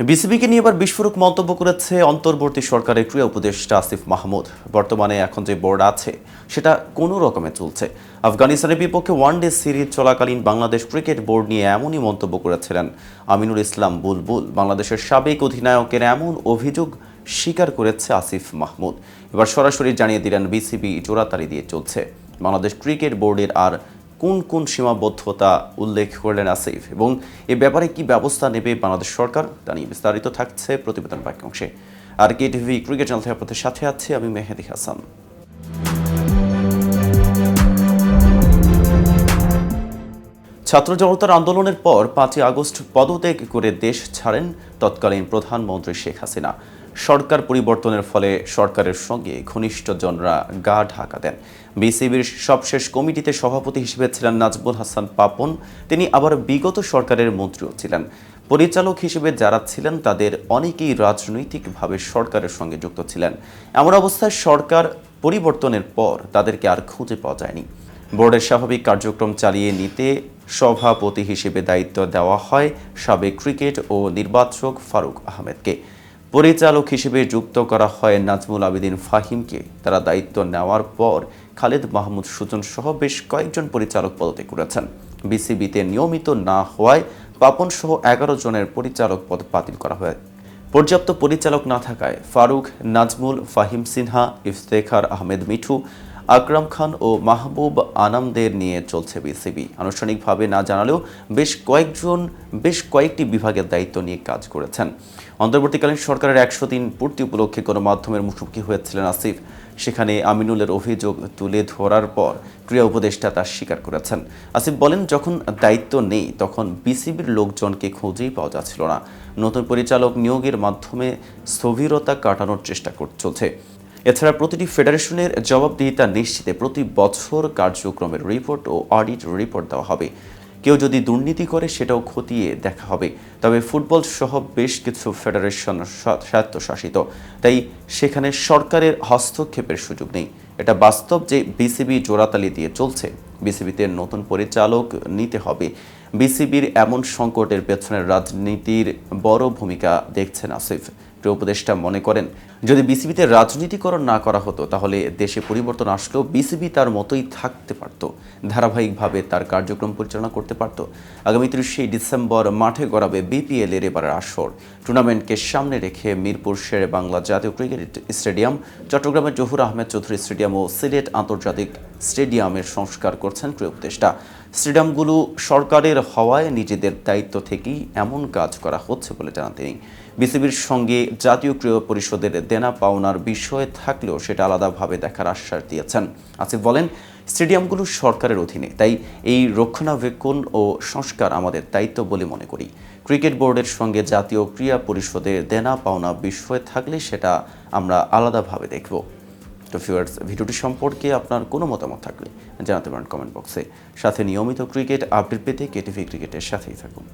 বিসিবিকে নিয়ে এবার বিস্ফোরক মন্তব্য করেছে অন্তর্বর্তী সরকারের ক্রীড়া উপদেষ্টা আসিফ মাহমুদ। বর্তমানে এখন যে বোর্ড আছে, সেটা কোনো রকমে চলছে। আফগানিস্তানের বিপক্ষে ওয়ানডে সিরিজ চলাকালীন বাংলাদেশ ক্রিকেট বোর্ড নিয়ে এমনই মন্তব্য করেছিলেন আমিনুল ইসলাম বুলবুল। বাংলাদেশের সাবেক অধিনায়কের এমন অভিযোগ স্বীকার করেছে আসিফ মাহমুদ। এবার সরাসরি জানিয়ে দিলেন বিসিবি জোড়াতালি দিয়ে চলছে। বাংলাদেশ ক্রিকেট বোর্ডের আর কোন কোন সীমাবদ্ধতা উল্লেখ করলেন আসিফ? এবং এ ব্যাপারে কি ব্যবস্থা নেবে বাংলাদেশ সরকার? তা নিয়ে বিস্তারিত থাকছে প্রতিবেদন বাক্যাংশে। আর কে টিভি ক্রিকেট থেকে আপনাদের সাথে আছি আমি মেহেদি হাসান। ছাত্র জনতার আন্দোলনের পর পাঁচই আগস্ট পদত্যাগ করে দেশ ছাড়েন তৎকালীন প্রধানমন্ত্রী শেখ হাসিনা। সরকার পরিবর্তনের ফলে সরকারের সঙ্গে ঘনিষ্ঠজনরা গা ঢাকা দেন। বিসিবির সবশেষ কমিটিতে সভাপতি হিসেবে ছিলেন নাজবুল হাসান পাপন। তিনি আবার বিগত সরকারের মন্ত্রীও ছিলেন। পরিচালক হিসেবে যারা ছিলেন, তাদের অনেকেই রাজনৈতিকভাবে সরকারের সঙ্গে যুক্ত ছিলেন। এমন অবস্থায় সরকার পরিবর্তনের পর তাদেরকে আর খুঁজে পাওয়া যায়নি। বোর্ডের স্বাভাবিক কার্যক্রম চালিয়ে নিতে সভাপতি হিসেবে দায়িত্ব দেওয়া হয় সাবেক ক্রিকেট ও নির্বাচক ফারুক আহমেদকে। পরিচালক হিসেবে যুক্ত করা হয় নাজমুল আবেদিন ফাহিমকে। তারা দায়িত্ব নেওয়ার পর খালেদ মাহমুদ সুজন সহ বেশ কয়েকজন পরিচালক পদত্যাগ করেছেন। বিসিবিতে নিয়মিত না হওয়ায় পাপন সহ এগারো জনের পরিচালক পদ বাতিল করা হয়। পর্যাপ্ত পরিচালক না থাকায় ফারুক, নাজমুল, ফাহিম সিনহা, ইফতেখার আহমেদ মিঠু আকরাম খান ও মাহবুব আনামদের নিয়ে চলছে বিসিবি। আনুষ্ঠানিকভাবে না জানালেও বেশ কয়েকজন, বেশ কয়েকটি বিভাগের দায়িত্ব নিয়ে কাজ করেছেন। অন্তর্বর্তীকালীন সরকারের একশো দিন পূর্তি উপলক্ষে গণমাধ্যমের মুখোমুখি হয়েছিলেন আসিফ। সেখানে আমিনুলের অভিযোগ তুলে ধরার পর ক্রীড়া উপদেষ্টা তা স্বীকার করেছেন। আসিফ বলেন, যখন দায়িত্ব নেই, তখন বিসিবির লোকজনকে খুঁজেই পাওয়া যাচ্ছিল না। নতুন পরিচালক নিয়োগের মাধ্যমে স্থবিরতা কাটানোর চেষ্টা চলছে। এছাড়া প্রতিটি ফেডারেশনের জবাবদিহিতা নিশ্চিতে প্রতি বছর কার্যক্রমের রিপোর্ট ও অডিট রিপোর্ট দেওয়া হবে। কেউ যদি দুর্নীতি করে, সেটাও খতিয়ে দেখা হবে। তবে ফুটবল সহ বেশ কিছু ফেডারেশন স্বা- স্বায়ত্তশাসিত। তাই সেখানে সরকারের হস্তক্ষেপের সুযোগ নেই। এটা বাস্তব যে বিসিবি জোড়াতালি দিয়ে চলছে। বিসিবিতে নতুন পরিচালক নিতে হবে। বিসিবির এমন সংকটের পেছনে রাজনীতির বড় ভূমিকা দেখছেন আসিফ। ক্রীড়া উপদেষ্টা মনে করেন যদি বিসিবিতে রাজনীতিকরণ না করা হতো, তাহলে দেশে পরিবর্তন আসলেও বিসিবি তার মতোই থাকতে পারত, ধারাবাহিকভাবে তার কার্যক্রম পরিচালনা করতে পারত। আগামী তিরিশে ডিসেম্বর মাঠে গড়াবে বিপিএল এর এবারের আসর। টুর্নামেন্টকে সামনে রেখে মিরপুর শেরে বাংলা জাতীয় ক্রিকেট স্টেডিয়াম, চট্টগ্রামের জহুর আহমেদ চৌধুরী স্টেডিয়াম ও সিলেট আন্তর্জাতিক স্টেডিয়ামের সংস্কার করছেন ক্রীড়া উপদেষ্টা। স্টেডিয়ামগুলো সরকারের হওয়ায় নিজেদের দায়িত্ব থেকেই এমন কাজ করা হচ্ছে বলে জানান তিনি। বিসিবির সঙ্গে জাতীয় ক্রীড়া পরিষদের দেনা পাওনার বিষয় থাকলেও সেটা আলাদাভাবে দেখার আশ্বাস দিয়েছেন। আসিফ বলেন, স্টেডিয়ামগুলো সরকারের অধীনে, তাই এই রক্ষণাবেক্ষণ ও সংস্কার আমাদের দায়িত্ব বলে মনে করি। ক্রিকেট বোর্ডের সঙ্গে জাতীয় ক্রীড়া পরিষদের দেনা পাওনা বিষয় থাকলে সেটা আমরা আলাদাভাবে দেখব। তো ভিউয়ার্স ভিডিওটি সম্পর্কে আপনার কোনো মতামত থাকলে জানাতে পারেন কমেন্ট বক্সে। সাথে নিয়মিত ক্রিকেট আপডেট পেতে কেটিভি ক্রিকেটের সাথেই থাকুন।